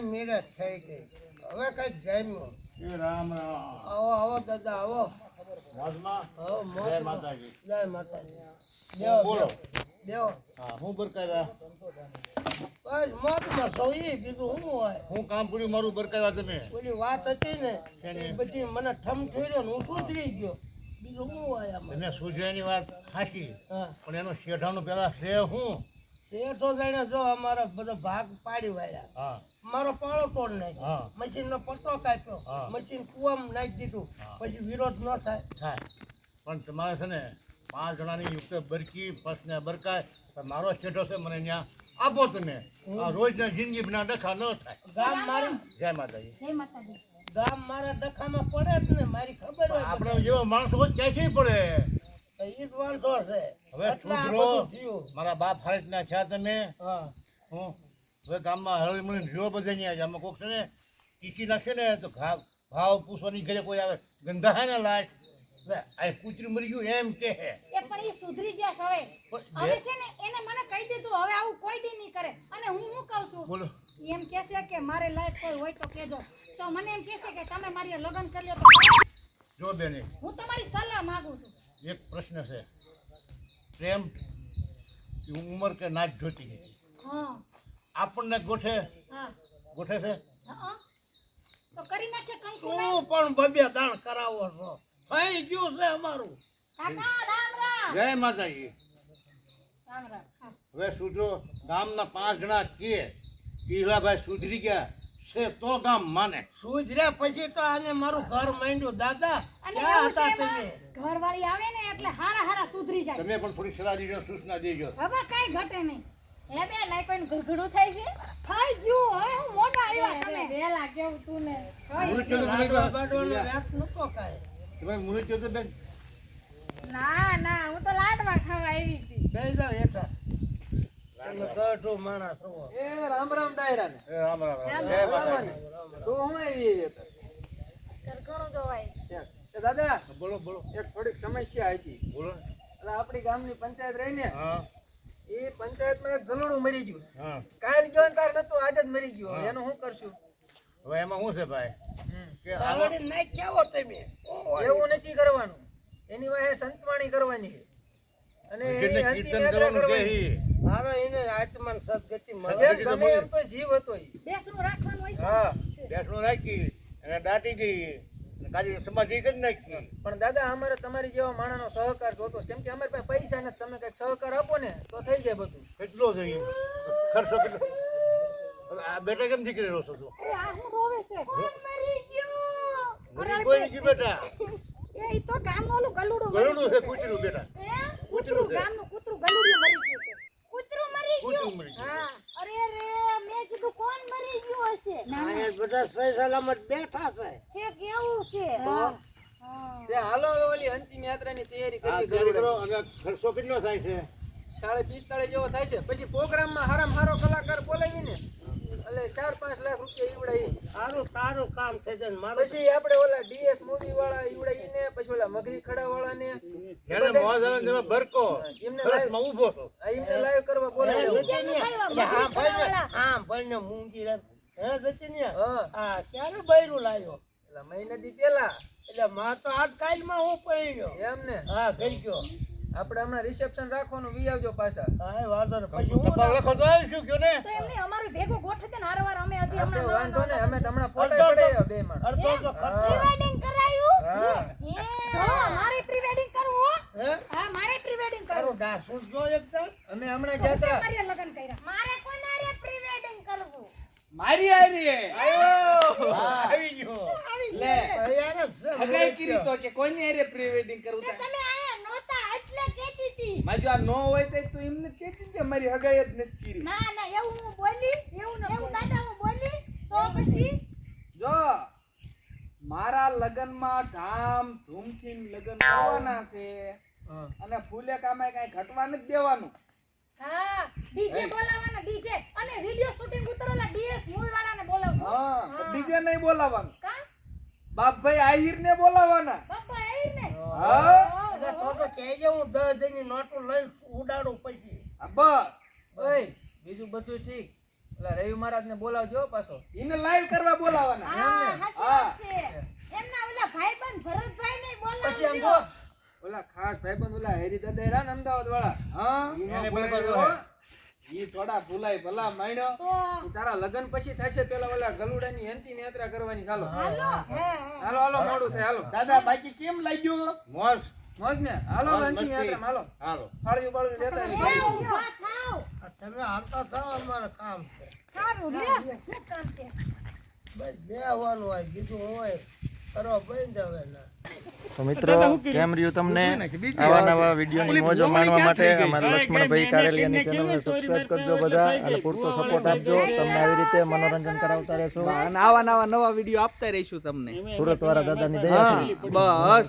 ના નીરજ થઈ ગઈ. હવે કંઈક જામ્યું રામ રામ. આવો આવો દાદા આવો. મોજમાં? આવો મોજ જય માતાજી. જય માતાજી. દેવો બોલો. દેવો. હા હું બરકાવ્યા? બસ મોજમાં સૌ બીજું શું હોય? હું કામ પૂરી મારું બરકાવ્યા તમે? ઓલી વાત હતી ને? બધી મને ઠમ થયો ને હું સુધરી ગયો. બીજું શું હોય આમાં? તમે વાત સાચી પણ એનો શેઠાનું પેલા છે હું. શેઠો જાણે જો અમારા બધો ભાગ પાડી વાળ્યા. હા. મારો પાળો તોડ નાખ્યો. હા. મશીન નો પટ્ટો કાપ્યો. હા. મશીન કુવામાં નાખી દીધું. પછી વિરોધ ન થાય. થાય. પણ તમારે છે ને પાંચ જણાની યુક્ત બરકી પસને બરકાય. તો મારો શેઠો છે મને ત્યાં આપો તમે. આ રોજના જિંદગી ના ડખા ન થાય. ગામ મારું? જય માતાજી. જય માતાજી. ગામ મારા ડખામાં પડે જ ને મારી ખબર હોય આપણે જેવો માણસો ક્યાંથી પડે. હવે સુધરો. મારા બાપ હાલતના છે તમે. હા. હું હવે ગામમાં હળી મળીને રહ્યો બધા નહીં આજે આમાં કોક છે ને ચીચી નાખે ને તો ઘા ભાવ પૂછવાની ઘરે કોઈ આવે. ગંધા હે ને લાશ આ કૂતરી મરી ગયું એમ કે હે. એ પણ એ સુધરી ગયા હવે. હવે છે ને એને મને કહી દીધું હવે આવું કોઈ દી નહીં કરે. અને હું શું કહું છું? બોલો. એમ કહે છે કે મારે લાયક કોઈ હોય તો કહેજો તો મને એમ કહે છે કે તમે મારી હારે લગ્ન કરી લો તો જો બેને. હું તમારી સલાહ માંગુ છું. એક પ્રશ્ન છે. પ્રેમ ઉંમર કે નાચ જોતી નથી. આપણને ગોઠે? ગોઠે છે? હા તો કરી નાખે તું પણ બબે દાણ કરાવો છો. થઈ ગયું છે અમારું. જય માતાજી. હવે સુધરો ગામના પાંચ જણા કે ઈલાભાઈ સુધરી ગયા છે તો ગામ માને. સુધર્યા પછી તો આને મારું ઘર માંડ્યું. દાદા અને એવું છે એમાં? ઘરવાળી આવે ને એટલે હારા હારા સુધરી જાય. તમે પણ થોડી સલાહ દીજો સૂચના દેજો હવે કાંઈ ઘટે નહીં. હે બે લાઈ કોઈ ઘરઘડું થાય છે. થઈ ગયું હવે હું મોટા આવ્યા તમે. વેલા કેવું તું ને? મૃત્યુ તો બાડવાનો વાત નતો કાય તમે મૃત્યુ તો બેન ના ના હું તો લાડવા ખાવા આવી હતી. બે જાવ હેઠા. તમે ગઢું માણસ છો. એ રામ રામ ડાયરા ને રામ રામ. રામ રામ. તો હું આવી ઘણું જોવાય. દાદા બોલો બોલો. એક થોડીક સમસ્યા હતી. બોલો એટલે આપણી ગામની પંચાયત રહી ને હા. એ પંચાયતમાં એક ગલુડું મરી ગયું. કાલ ગયો તાર નતું આજે જ મરી ગયું. એનું શું કરશું? હવે એમાં શું છે ભાઈ? કે આવા તાવડી નાખી આવો તમે. એવું નથી કરવાનું. એની વાહે સંતવાણી કરવાની છે. અને એની અંતિમ યાત્રા કરવાની મારો એને આત્માને સદગતિ મળે. ગમે એમ તો જીવ હતો ઈ. બેસનું રાખવાનું હોય હા. બેસણું રાખી અને દાટી ગઈ કાલી સમાધિ કરી નાખી પણ દાદા અમારે તમારી જેવા માણસનો સહકાર જોતો કેમ કે અમારી પાસે પૈસા નથી. તમે કંઈક સહકાર આપો ને તો થઈ જાય બધું. કેટલો થઈ ઈ? ખર્ચો કેટલો? આ બેટા કેમ દીકરી રહો છો તું અરે આ રોવે છે? કોણ મરી ગયું? કોઈ નથી બેટા. એ તો ગામનું ઓલું ગલુડું છે કૂતરું બેટા. હે? કૂતરું ગામનું કૂતરું ગલુડિયું મરી ગયું છે. કૂતરું મરી કૂતરું મરી ગયું હા અરે રે મેં કીધું કોણ મરી ગયું હશે અહીંયા બધા સહી સલામત બેઠા છે. કે કેવું છે? તે હાલો ઓલી અંતિમ યાત્રાની તૈયારી આ કરો અને ખર્ચો કેટલો થાય છે? સાડા પિસ્તાળીસ જેવો થાય છે. પછી પ્રોગ્રામમાં હારામ હારો કલાકાર બોલાવી એટલે ચાર પાંચ લાખ રૂપિયા ઈવડાઈ. તારું તારું કામ થઈ જાય મારું. પછી આપણે ઓલા ડીએસ મૂવી વાળા ઈવડાઈ ને પછી ઓલા મગરી ખડા વાળા ને એને મોજ આવે ને બરકો એમને લાઈવ ઊભો. એમને લાઈવ કરવા બોલાવી હા ભાઈ ને હા ભાઈ ને મૂંગી રાખ. હે સચિનિયા? હા. હા ક્યારે બૈરું લાવ્યો એટલે મહિના દી પેલા. એટલે માં તો આજકાલમાં હું પડ્યો એમ ને? હા ગઈ ગયો. આપણે હમણાં રિસેપ્શન રાખવાનું વી આવજો પાછા. હા એ વાંધો નહીં. પછી હું લખો તો આવીશું કયો ને? તો એમને અમારું ભેગું ગોઠવી ને હારવાર અમે હજી હમણાં વાંધો ને અમે હમણાં ફોટા પડે બે માં અડધો તો ખર્ચો. હા. કરાયું? હા. જો મારે પ્રી વેડિંગ કરવું હે. હા? મારે પ્રી વેડિંગ કરવું. તારું જો એકદમ અમે હમણાં ગયા હતા મારે કર્યા મારે કોનારે પ્રી વેડિંગ કરવું મારી આરી આવી ગયો. લે. તૈયાર જ હગાઈ કરી તો કે કોની આરે પ્રી વેડિંગ કરવું તો તમે આયા નોતા એટલે કેતી હતી. મારી આ નો હોય તો તું એમને કેતી કે મારી હગાઈ જ નથી કરી. ના ના એવું હું બોલી એવું એવું દાદા હું બોલી તો પછી? જો મારા લગનમાં ધામ ધૂમથી લગન કરવાના છે. અને ફૂલે કામે કઈ ઘટવા નથી દેવાનું. હા ડીજે બોલાવવાના ડીજે. અને વિડિયો શૂટિંગ ઉતરેલા ડીએસ મૂવી વાળાને હા બીજે નહીં બોલાવાનું. કા? બાપભાઈ આહિર ને બોલાવાના. બાપા આઈ ને હા? એટલે તો તો કહેજે હું દસ દિનની નોટો લઈને ઉડાડું પછી. ઓય બીજું બધું ઠીક. એટલે રવિ મહારાજ ને બોલાવજો પાછો. એને લાઈવ કરવા બોલાવવાના હા, હા. છે. એમના ઓલા ભાઈબંધ ભરતભાઈ ને બોલાવજો. ઓલા ખાસ ભાઈબંધ ઓલા હેરી દદેરા ને અમદાવાદ વાળા હા. ઈ થોડા ભૂલાય ભલા માણ્યો તારા લગન પછી થશે પેલા ઓલા ગલુડાની અંતિમ યાત્રા કરવાની. ચાલો. હાલો. હાલો હાલો મોડું થાય હાલો. દાદા બાકી કેમ લાગ્યું? મોજ. મોજ ને? હાલો અંતિમ યાત્રા હાલો. હાલો. થાળીઓ બાળીઓ લેતા તમે હાલતા થાવ અમારે કામ છે. સારું લે શું કામ છે? બસ બે આવવાનું હોય કીધું હોય. ના તો મિત્રો કેમ રહ્યું તમને? આવા નવા વિડીયોની મોજો માણવા માટે અમારા લક્ષ્મણભાઈ કારેલિયાની ચેનલને સબસ્ક્રાઇબ કરજો બધા અને પૂરતો સપોર્ટ આપજો. તમને આવી રીતે મનોરંજન કરાવતા રહેશો. અને આવા નવા નવા વીડિયો આપતા રહીશું તમને. સુરત વાળા દાદાની દયા બસ.